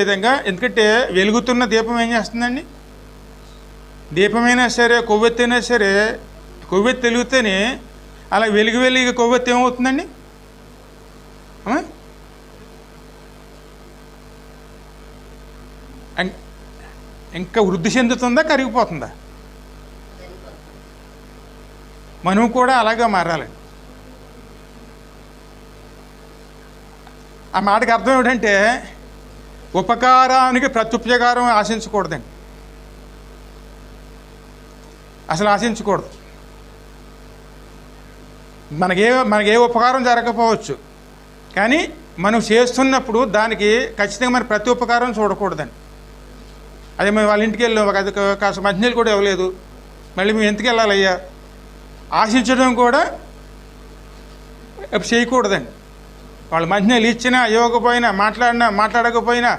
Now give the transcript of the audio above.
విధంగా ఎందుకంటే వెలుగుతున్న దీపం ఏం చేస్తుందండి? దీపమైనా సరే కొవ్వెత్తైనా సరే కొవ్వెత్తి వెలిగితేనే అలా వెలుగు వెలిగి కొవ్వెత్తి ఏమవుతుందండి? ఇంకా వృద్ధి చెందుతుందా కరిగిపోతుందా? మనం కూడా అలాగే మారాలి ఆ మాటకి అర్థం ఏమిటంటే ఉపకారానికి ప్రత్యుపకారం ఆశించకూడదండి. అసలు ఆశించకూడదు. మనకే మనకే ఉపకారం జరగకపోవచ్చు. కానీ మనం చేస్తున్నప్పుడు దానికి ఖచ్చితంగా మన ప్రతి ఉపకారం చూడకూడదండి. అదే మేము వాళ్ళ ఇంటికి వెళ్ళాం అది కాస్త మంచినీళ్ళు కూడా ఇవ్వలేదు. మళ్ళీ మేము ఎందుకు వెళ్ళాలయ్యా? ఆశించడం కూడా చేయకూడదండి. వాళ్ళ మంచినీళ్ళు ఇచ్చినా ఇవ్వకపోయినా మాట్లాడినా మాట్లాడకపోయినా